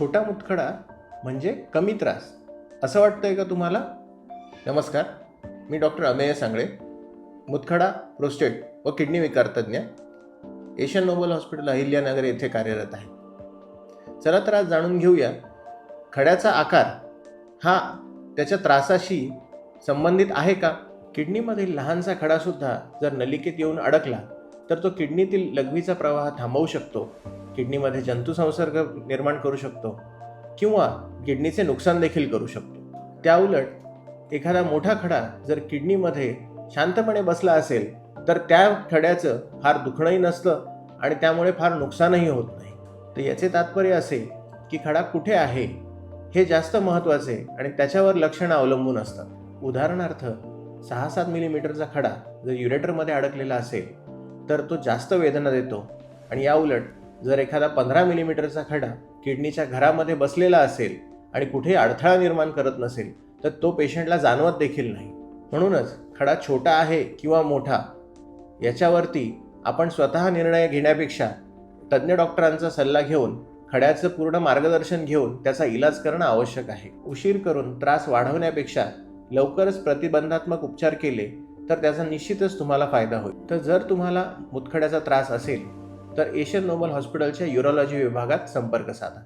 छोटा मुतखडा म्हणजे कमी त्रास. असं वाटतंय का तुम्हाला? नमस्कार मी डॉक्टर अमेय सांगळे. मुतखडा प्रोस्टेट व किडनी विकार तज्ज्ञ एशियन नोबल हॉस्पिटल अहिल्यानगर येथे कार्यरत आहे. चला तर आज जाणून घेऊया खड्याचा आकार हा त्याच्या त्रासाशी संबंधित आहे का? किडनीमधील लहानसा खडासुद्धा जर नलिकेत येऊन अडकला तर तो किडनीतील लघवीचा प्रवाह थांबवू शकतो किडनीमध्ये जंतुसंसर्ग निर्माण करू शकतो किंवा किडनीचे नुकसान देखील करू शकतो. त्याउलट एखादा मोठा खडा जर किडनीमध्ये शांतपणे बसला असेल तर त्या खड्याचं फार दुखणंही नसतं आणि त्यामुळे फार नुकसानही होत नाही. तर याचे तात्पर्य असे की खडा कुठे आहे हे जास्त महत्त्वाचे आणि त्याच्यावर लक्षणं अवलंबून असतात. उदाहरणार्थ सहा सात मिलीमीटरचा खडा जर युरेटरमध्ये अडकलेला असेल तर तो जास्त वेदना देतो. आणि या उलट जर एखादा पंधरा मिलीमीटरचा खडा किडनीच्या घरामध्ये बसलेला असेल आणि कुठे अडथळा निर्माण करत नसेल तर तो पेशंटला जाणवत देखील नाही. म्हणूनच खडा छोटा आहे किंवा मोठा याच्यावरती आपण स्वतः निर्णय घेण्यापेक्षा तज्ज्ञ डॉक्टरांचा सल्ला घेऊन खड्याचं पूर्ण मार्गदर्शन घेऊन त्याचा इलाज करणं आवश्यक आहे. उशीर करून त्रास वाढवण्यापेक्षा लवकरच प्रतिबंधात्मक उपचार केले तर त्याचा निश्चितच तुम्हाला फायदा होईल. तर जर तुम्हाला मुतखड्याचा त्रास असेल तर एशियन नोबल हॉस्पिटलच्या युरोलॉजी विभागात संपर्क साधा.